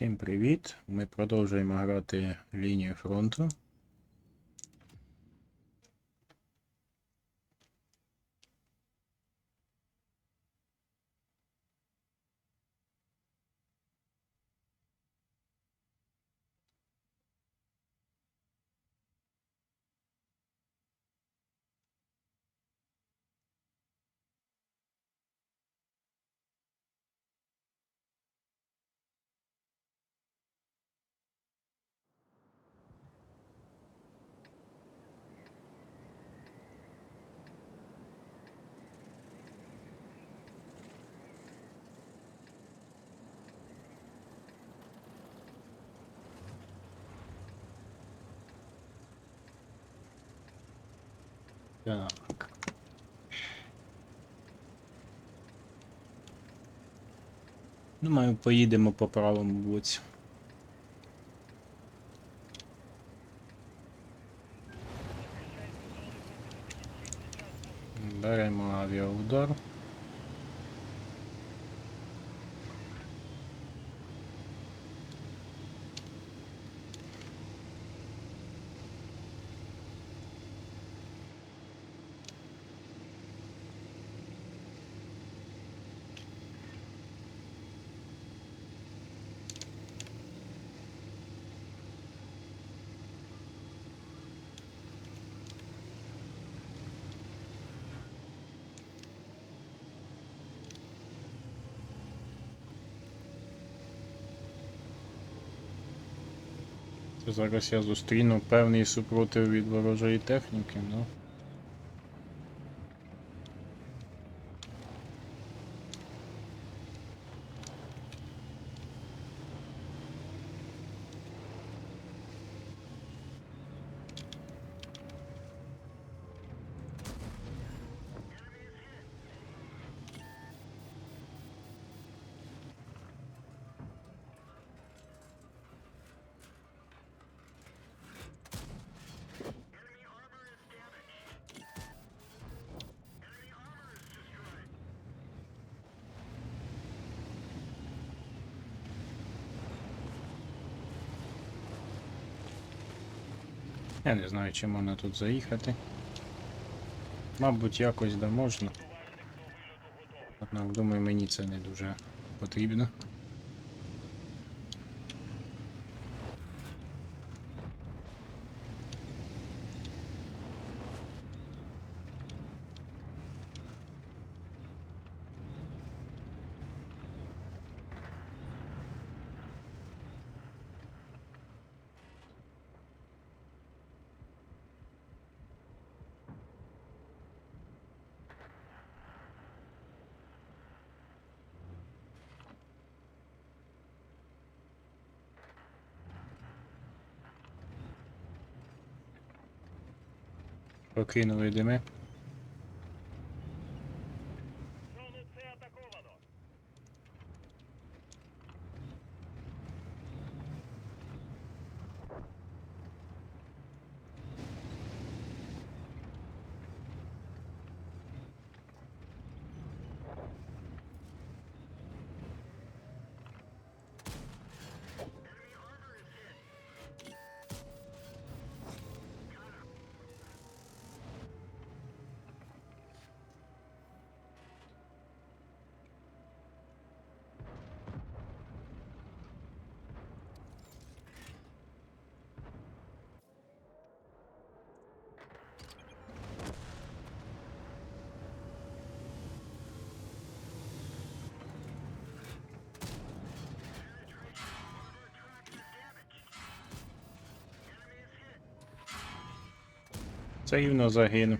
Всім привіт! Ми продовжуємо грати лінію фронту. Так. Думаю, поїдемо по правому боці. Беремо авіаудар. Зараз я зустріну певний супротив від ворожої техніки, ну. Я не знаю, чи можна тут заїхати. Мабуть, якось да можна. Однак, думаю, мені це не дуже потрібно. Покинули дими. Це рівно загинув.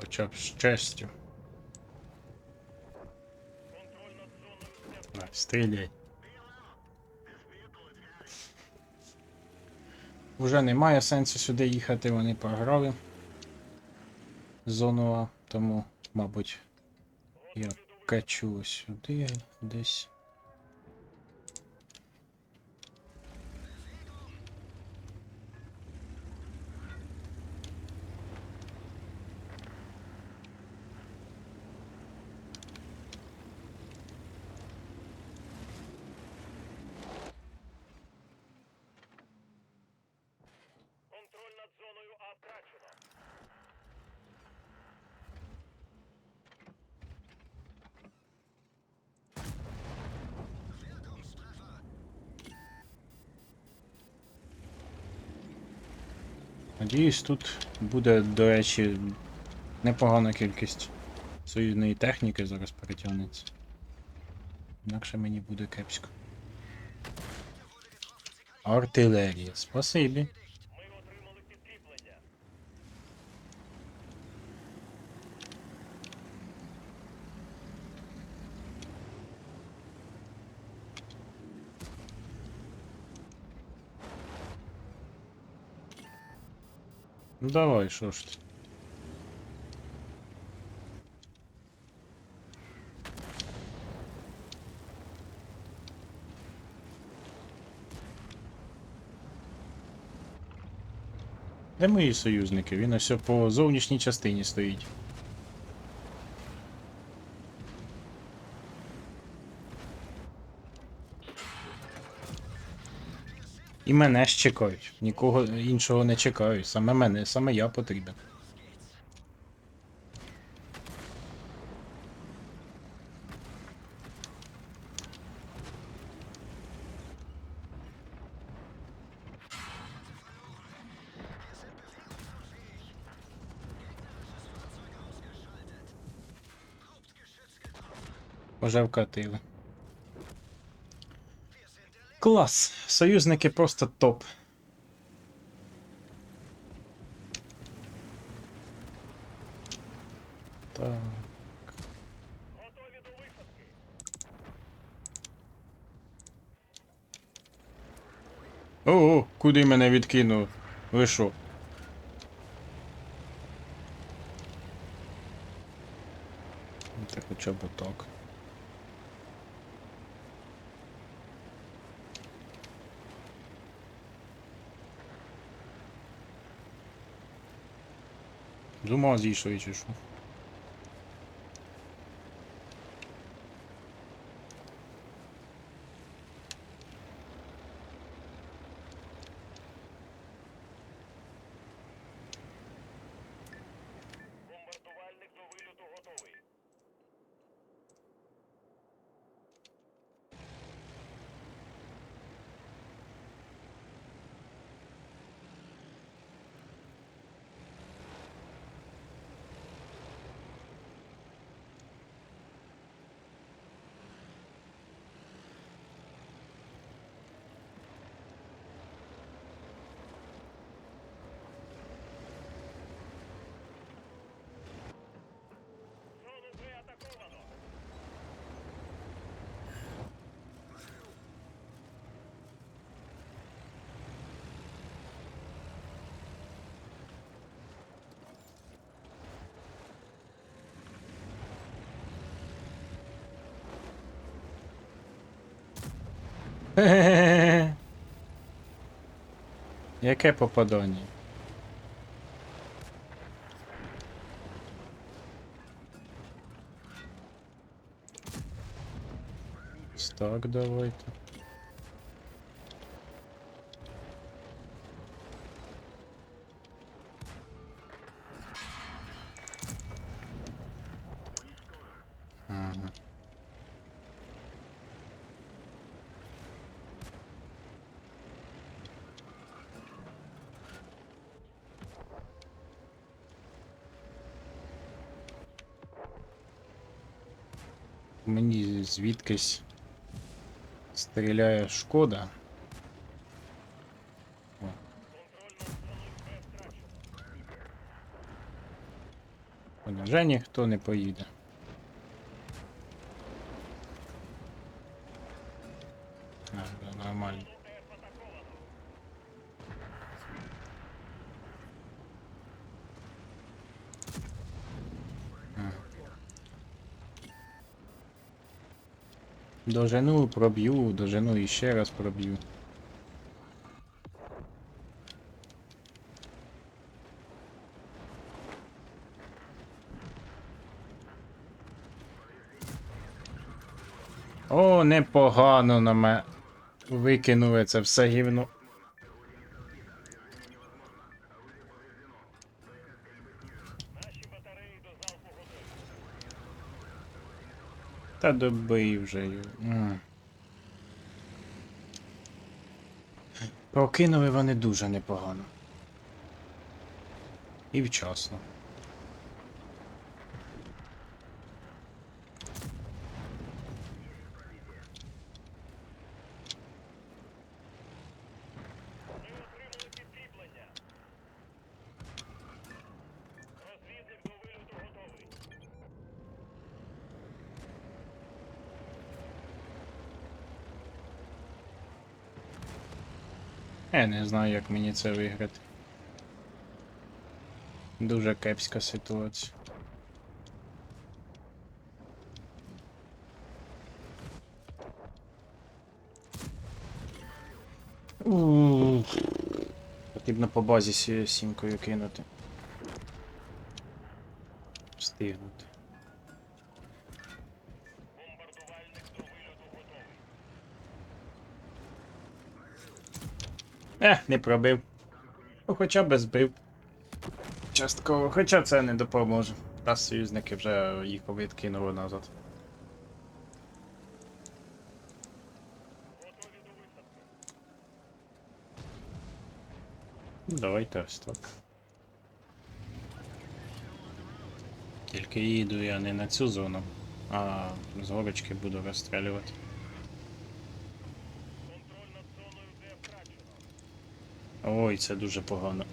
Хоча б з честю. На, стріляй. Уже немає сенсу сюди їхати, вони програли. Зону А, тому, мабуть, я качу сюди десь. Надіюсь, тут буде, до речі, непогана кількість союзної техніки зараз перетягнеться. Інакше мені буде кепсько. Артилерія. Спасибі. Ну давай, що ж ти. Де мої союзники? Він ось по зовнішній частині стоїть. І мене ж чекають. Нікого іншого не чекають. Саме мене, саме я потрібен. Уже вкатили. Клас! Союзники просто топ. Так. Готові до висадки. Ого, куди мене відкинув? Ви що? Ну, Та хоча б так. Dumazi ishte i që shumë. Яке попадання? Так, давайте. Ага. Мені звідкись стріляє шкода. О, понял. Вже ніхто не поїде. А, да, нормально. Зону Ф атаковано. Дожену, проб'ю, дожену і раз проб'ю. О, непогано на мене викинули це все гівно. Наші батареї до залпу готові. Та добий вже його. Прокинули вони дуже непогано. І вчасно. Я не знаю, як мені це виграти. Дуже кепська ситуація. Потрібно по базі сі- сімкою кинути. Встигнути. Бомбардувальник до вильоту готовий. Е, не пробив. Ну, хоча б збив. Частково, хоча це не допоможе. Раз союзники вже їх відкинули назад. Ну, Давайте ось так. Тільки їду я не на цю зону, а з горочки буду розстрілювати. Ой, це дуже погано.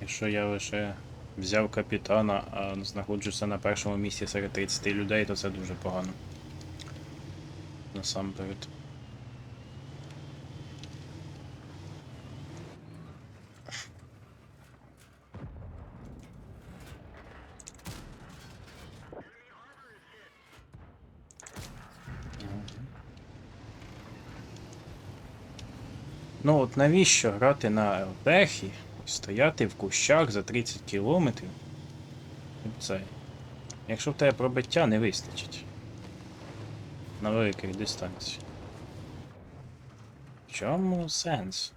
Якщо я лише взяв капітана, а знаходжуся на першому місці серед 30 людей, то це дуже погано. Насамперед. Ну от навіщо грати на ЛТХі, стояти в кущах за 30 кілометрів? Це. Якщо в тебе пробиття не вистачить. На великих дистанціях. В чому сенс?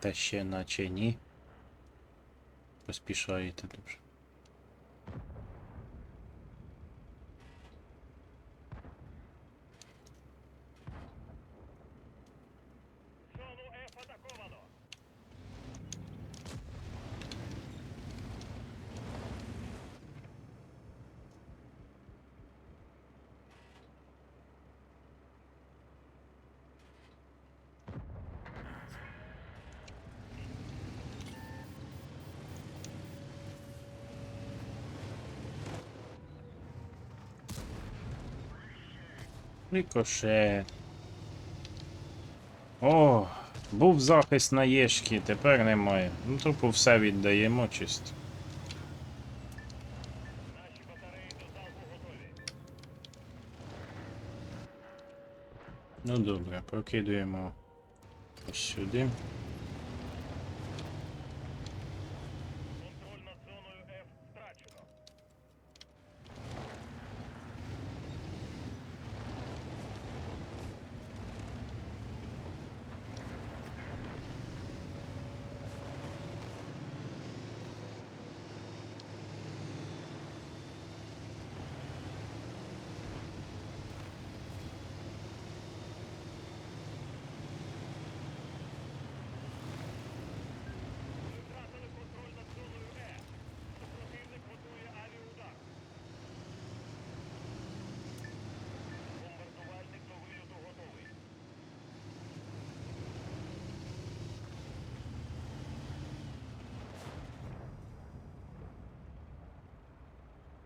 Та ще наче ні. Поспішаєте дуже. Рикошет. О, був захист на Єшки, тепер немає. Ну тупо все віддаємо чисто. Ну добре, прокидуємо ось сюди.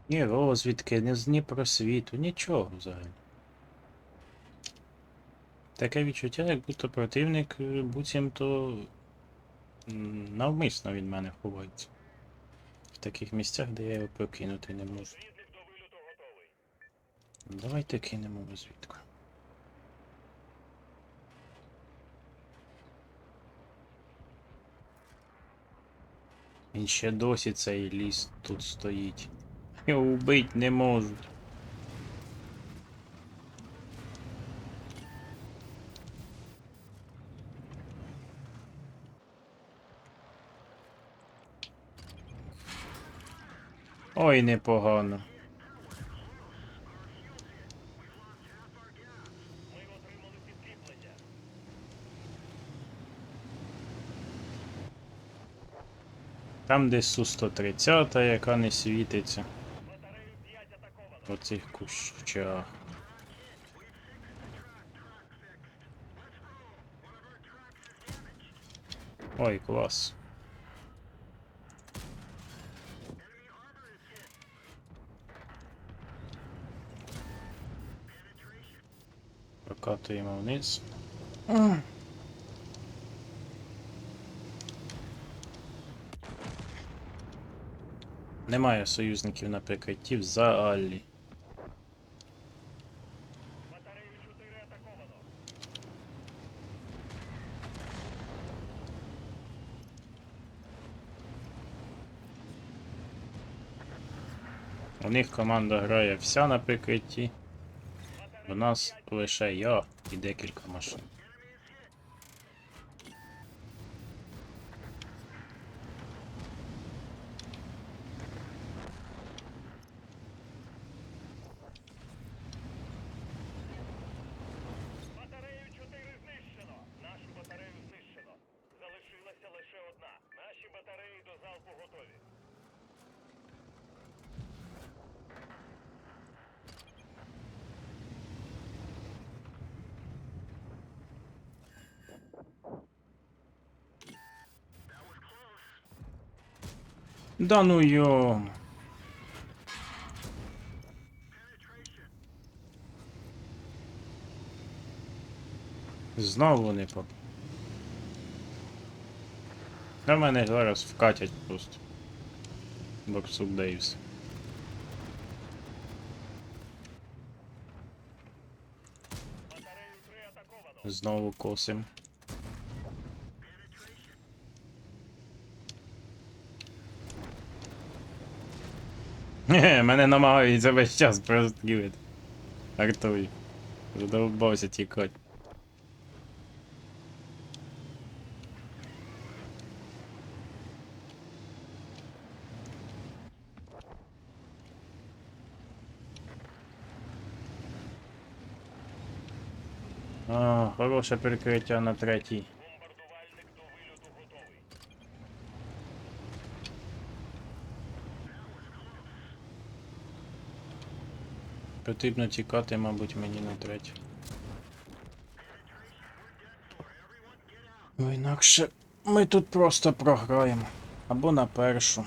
Ні розвідки, ні з ні просвіту, нічого взагалі. Таке відчуття, як будто противник е, буцімто навмисно від мене ховається. В таких місцях, де я його прокинути не можу. Давайте кинемо розвідку. Він ще досі цей ліс тут стоїть. Його убити не можу. Ой, непогано. Там десь су 130 яка не світиться оцих кущах. Ой, клас. Прокатуємо вниз. Немає союзників на прикритті взагалі. У них команда грає вся на прикритті. У нас лише я і декілька машин. Да ну йо. Знову не поп. На мене зараз вкатять просто. Борсук Дейвс. Знову косим. Хе, мене намагаються весь час прострілити. Артуй. Задовбався тікати. А, хороше перекриття на третій. Бомбардувальник до вильоту готовий. Потрібно тікати, мабуть, мені на третю. Бо інакше ми тут просто програємо. Або на першу.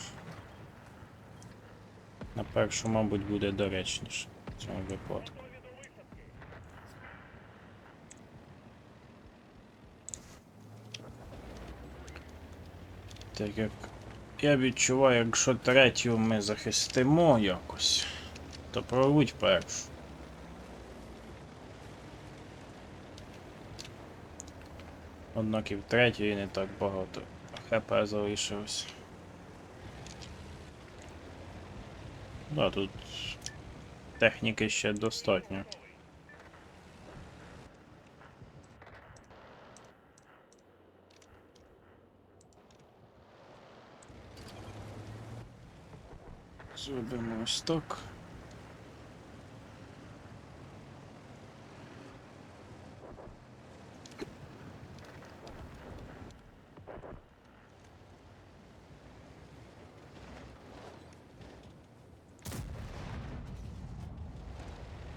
На першу, мабуть, буде доречніше в цьому випадку. Так як я відчуваю, якщо третю ми захистимо якось, то прорвуть першу. Однак і в третій не так багато ХП залишилось. Да, тут техніки ще достатньо. Зробимо ось так.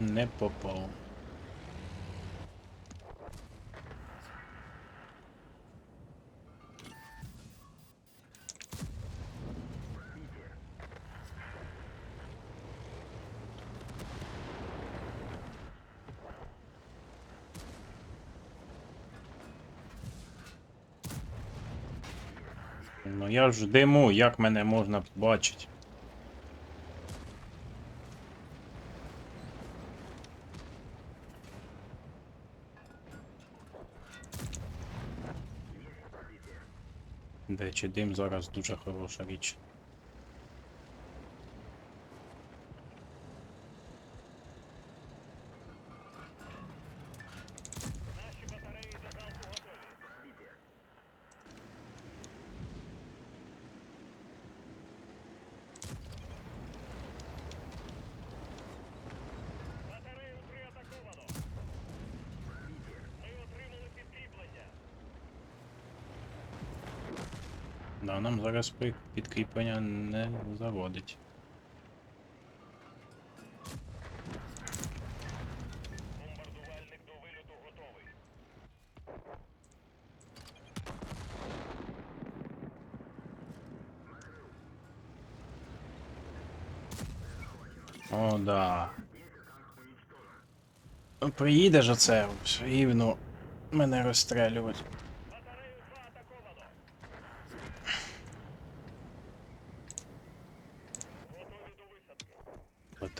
Не попав. Ну я ж диму, як мене можна побачити? До речі, дим зараз дуже хороша річ. Нам зараз підкріплення не заводить. Бомбардувальник до вильоту готовий. О, да. Приїде ж оце рівно мене розстрелювати. Батарею 2 атаковано. Готові до висадки.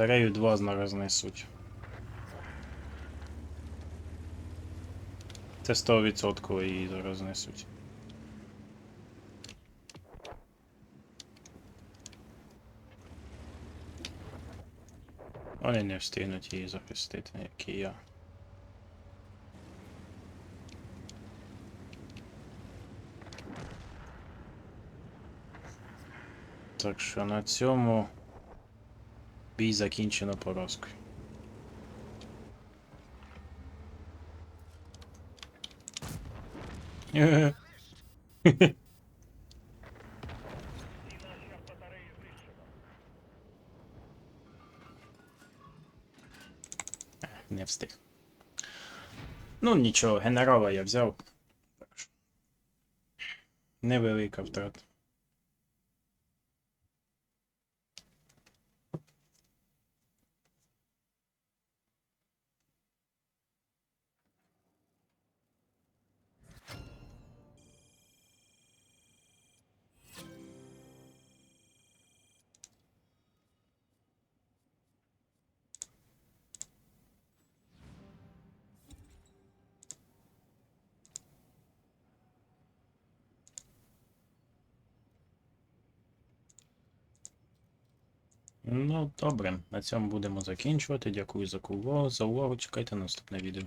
Батарею 2 зараз знесуть. Це 100% її зараз знесуть. Вони не встигнуть її захистити, як і я. Так що на цьому бій закінчено поразкою. Не встиг. Ну нічого, генерала я взяв. Невелика втрата. Добре, на цьому будемо закінчувати. Дякую за увагу. За увагу. Чекайте наступне відео.